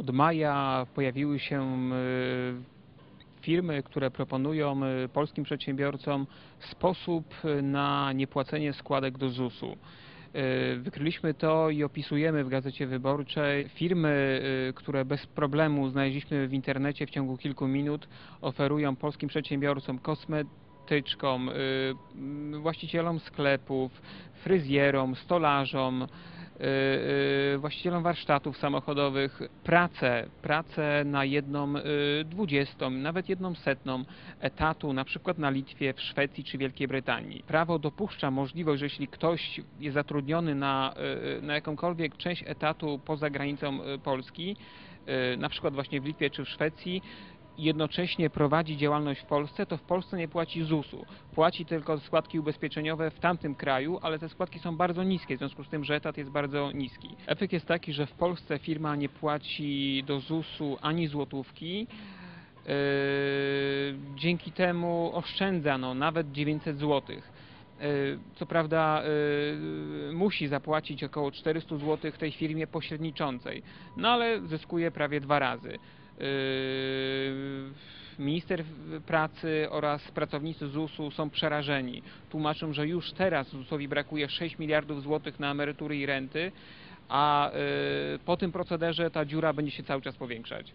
Od maja pojawiły się y, firmy, które proponują y, polskim przedsiębiorcom sposób y, na niepłacenie składek do ZUS-u. Wykryliśmy to i opisujemy w Gazecie Wyborczej. Firmy, które bez problemu znaleźliśmy w internecie w ciągu kilku minut, oferują polskim przedsiębiorcom kosmetyczkom, właścicielom sklepów, fryzjerom, stolarzom, właścicielom warsztatów samochodowych pracę, pracę na jedną y, dwudziestą, nawet jedną setną etatu, na przykład na Litwie, w Szwecji czy Wielkiej Brytanii. Prawo dopuszcza możliwość, że jeśli ktoś jest zatrudniony na, y, na jakąkolwiek część etatu poza granicą y, Polski, y, na przykład właśnie w Litwie czy w Szwecji, jednocześnie prowadzi działalność w Polsce, to w Polsce nie płaci ZUS-u. Płaci tylko składki ubezpieczeniowe w tamtym kraju, ale te składki są bardzo niskie, w związku z tym, że etat jest bardzo niski. Efekt jest taki, że w Polsce firma nie płaci do ZUS-u ani złotówki. Yy, dzięki temu oszczędza no, nawet 900 zł. Co prawda yy, musi zapłacić około 400 zł tej firmie pośredniczącej, no ale zyskuje prawie dwa razy. Yy, Minister pracy oraz pracownicy ZUS-u są przerażeni. Tłumaczą, że już teraz ZUS-owi brakuje 6 miliardów złotych na emerytury i renty, a yy, po tym procederze ta dziura będzie się cały czas powiększać.